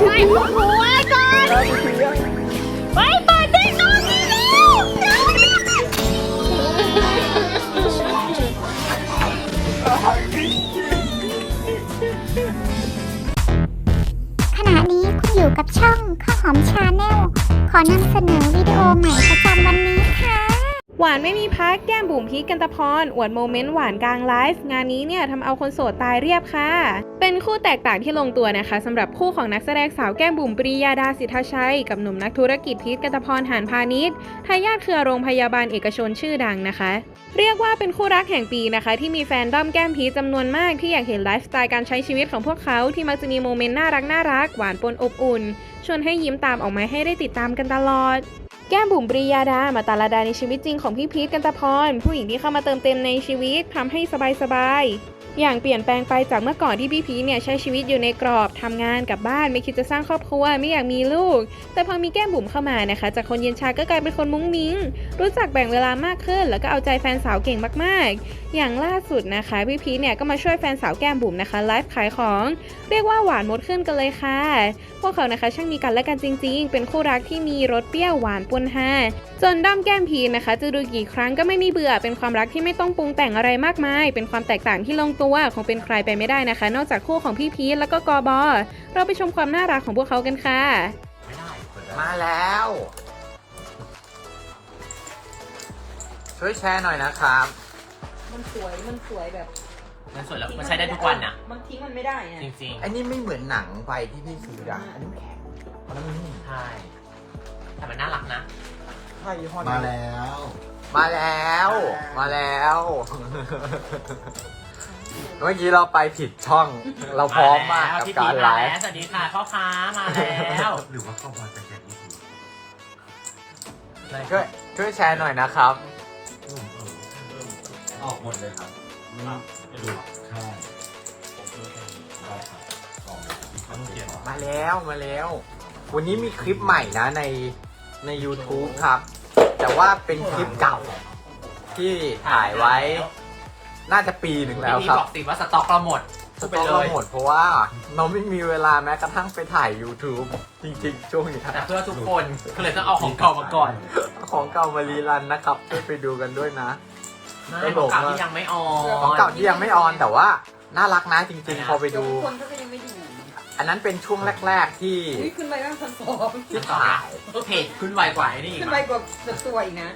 พี่หัวก่อน ไปเปิดได้นอนนี่แล้วขณะนี้คุณอยู่กับช่องข้าวหอมชาแนล ขอนำเสนอวิดีโอใหม่ประจ หวานไม่มีพักแก้มบุ๋มพีคกันตะพรอวดโมเมนต์หวานกลางไลฟ์งานนี้เนี่ยทำเอาคนโสดตายเรียบค่ะ เป็นคู่แตกต่างที่ลงตัวนะคะสำหรับคู่ของนักแสดงสาวแก้มบุ๋มปรียาดาสิทธาชัย กับหนุ่มนักธุรกิจพีคกันตะพรหานพาณิชย์ทายาทเครือโรงพยาบาลเอกชนชื่อดังนะคะ เรียกว่าเป็นคู่รักแห่งปีนะคะ ที่มีแฟนด้อมแก้มพีชจำนวนมากที่อยากเห็นไลฟ์สไตล์การใช้ชีวิตของพวกเขาที่มักจะมีโมเมนต์น่ารักน่ารักหวานปนอบอุ่นชวนให้ยิ้มตามออกมาให้ได้ติดตามกันตลอด แก้มบุ๋มปรียาดา มาตาลาดาในชีวิตจริงของพี่พีทกันตะพร ผู้หญิงที่เข้ามาเติมเต็มในชีวิตทำให้สบายๆ อย่างเปลี่ยนแปลงไปจากเมื่อก่อนที่พี่พีเนี่ยใช้ชีวิตอยู่ในกรอบทำงานกับบ้านไม่คิดจะสร้างครอบครัวไม่อยากมีลูก แต่พอมีแก้มบุ๋มเข้ามานะคะ จากคนเย็นชาก็กลายเป็นคนมุ้งมิ้ง รู้จักแบ่งเวลามากขึ้น แล้วก็เอาใจแฟนสาวเก่งมากๆ อย่างล่าสุดนะคะพี่พีเนี่ยก็มาช่วยแฟนสาวแก้มบุ๋มนะคะไลฟ์ขายของ เรียกว่าหวานมดขึ้นกันเลยค่ะ พวกเขานะคะช่างมีกันและกันจริง ๆ เป็นคู่รักที่มีรสเปรี้ยวหวานปนฮาจนด้อมแก้มพีนะคะจะดูกี่ครั้งก็ไม่มีเบื่อเป็นความรักที่ไม่ต้องปรุงแต่งอะไรมากมาย เป็นความแตกต่างที่ลงตัวคงเป็นใครไปไม่ได้นะคะ นอกจากคู่ของพี่พีทแล้วก็กอบอ เราไปชมความน่ารักของพวกเขากันค่ะ มาแล้ว ช่วยแชร์หน่อยนะครับ มันสวย มันสวยแบบมันสวยแล้วมันใช้ได้ทุกวันอะ มันทิ้งมันไม่ได้ไงจริงอันนี้ไม่เหมือนหนังไปที่พี่ซื้ออะอันนี้แข็งอันนี้ๆใช่แต่มันน่ารักนะ ใช่ยี่ห้อนี้มาแล้ว มาแล้ว มาแล้วเมื่อกี้เราไปผิดช่อง เราพร้อมมากกับพี่การพีไลมาแล้วฟ์สวัสดีค่ะพ่อค้ามาแล้วหรือว่าเข้ามาจากแกอีพีช่วยช่วยแชร์หน่อยนะครับออกหมดเลยครับไม่ดูใช่ได้ครับออกที่เขาเขียนมาแล้วมาแล้ว วันนี้มีคลิปใหม่นะในใน YouTube ครับ แต่ว่าเป็นคลิปเก่าที่ถ่ายไว้ น่าจะปีหนึ่งแล้วพี่ครับ บอกสิว่าสต็อกเราหมดสพูดไปต็อกเลเรายหมดเพราะว่าเราไม่มีเวลาแม้กระทั่งไปถ่าย YouTube จริงๆ ช่วงนี้แต่เพื่อทุกคนก็เลยต้องเอาของเก่ามาก่อนของเก่ามารีรันนะครับช่วยไปดูกันด้วยนะ ไม่ของเก่าที่ยังไม่ออนของเก่าที่ยังไม่ออนแต่ว่าน่ารักนะจริงๆ พอไปดู คนก็ยังไม่ดูอันนั้นเป็นช่วงแรก ๆ ที่อุ้ยขึ้นไปบ้างพันสองที่ถ่ายเพจขึ้นไวกว่าไอ้นี่อีกขึ้นมั้ไปยกว่าแบบตัวอีกนะ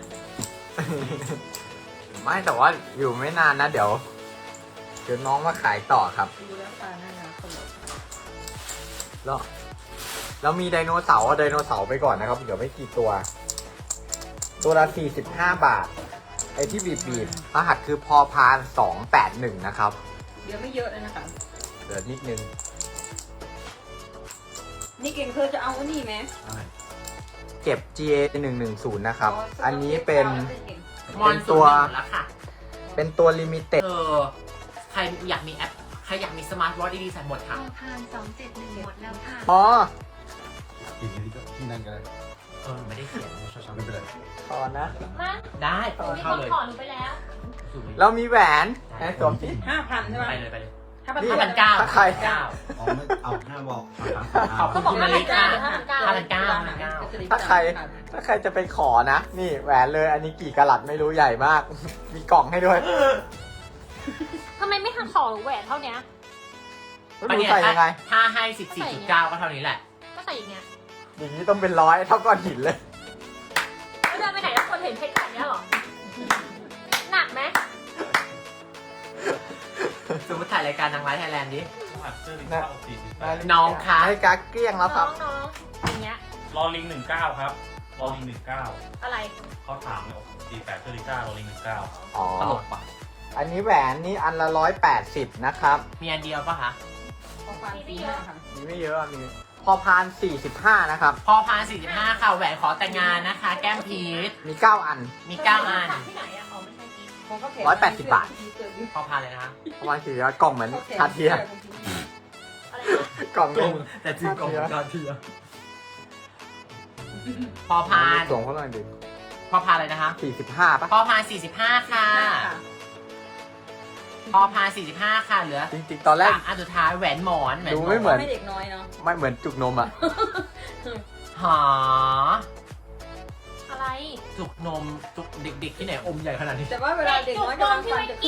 ไม่แต่ว่าอยู่ไม่นานนะ เดี๋ยวเดี๋ยวน้องมาขายต่อครับดูแล้วตาหน้าตลกแล้วแล้วมีไดโนเสาร์เอาไดโนเสาร์ไปก่อนนะครับ เดี๋ยวไม่กี่ตัว ตัวละ45 บาท ไอ้ที่บีบบีบรหัสคือพอพาน281นะครับ เดี๋ยวไม่เยอะเลยนะคะเหลือนิดนึงนี่เก่งเธอจะเอาอันนี้ไหมเก็บ GA 110นะครับ อันนี้เป็น มอนเป็นตัวศูนย์หนึ่งหมดแล้วค่ะ เป็นตัวลิมิเต็ด เออ ใครอยากมีแอป ใครอยากมีสมาร์ทวอทดีๆใส่หมดค่ะ พานสองเจ็ดหนึ่งหมดแล้วค่ะ อ๋ออีกทีก็ที่นั่นก็ได้เออ ไม่ได้เขียนไม่เป็นไรต่อนะได้เปิดเข้าเลยเรามีแหวนแอนสวมสิ ห้าพันใช่ไหม ไปเลยไปเลย ห้าพันนี่ห้าพันเก้าถ้าใครเก้าอ๋อไม่เอาห้าบอกขอบคุณคุณมาริกาห้าพันเก้าห้าพันเก้าถ้าใครถ้าใครจะไปขอนะ นี่แหวนเลย อันนี้กี่กะลัดไม่รู้ใหญ่มาก มีกล่องให้ด้วยทำไมไม่ทำขอหรือแหวนเท่าเนี้ยไม่อันรู้เนี้ยใส่ยังไง ถ้าให้สิบสี่จุดเก้าก็เท่านี้แหละ ก็ใส่อย่างเงี้ยอย่างนี้ต้องเป็นร้อยเท่าก้อนหินเลยแล้วเดินไปไหนแล้วคนเห็นเพชรขนาดเนี้ยเหรอหนักไหม สมมติถ่ายรายการนางร้ายไทยแลนด์ดิน้องคะให้กักเกลี้ยงแล้วคน้รัอบ งน้องอย่างเงี้ย รอลิงหนึ่งเก้าครับรอลิงหนึ่งเก้าอะไรเขาถามเนี่ยสี่แปดเทอริก้ารอลิงหนึ่งเก้าอ๋อ ตลกปะอันนี้แหวนนี่อันละร้อยแปดสิบนะครับ มีอันเดียวปะคะพอฟันสีห้าค่ะมีไม่เยอะมีพอพานสี่สิบห้านะครับ พอพานสี่สิบห้าค่ะแหวนขอแต่งงานนะคะ แก้มพีชมีเก้าอัน มีเก้าอัน ที่ไหนอะ ร้อยแปดสิบบาท พอพาเลยนะฮะเพราะว่ากล่องเหมือนชาเทียกล่องกลมแต่จริงกล่อมกาเทียพอพาส่งเข้ามาดิพอพาเลยนะคะสี่สิบห้าปะพอพาสี่สิบห้าค่ะ พอพาสี่สิบห้าค่ะ เหลือจริงๆตอนแรกอันสุดท้ายแหวนหมอนดูไม่เหมือนไม่เด็กน้อยเนาะไม่เหมือนจุกนมอะหา จุกนมจุกเด็กๆที่ไหนอมใหญ่ขนาดนี้ แต่ว่าเวลาเด็กน้อยกำลังฟันจะขึ้น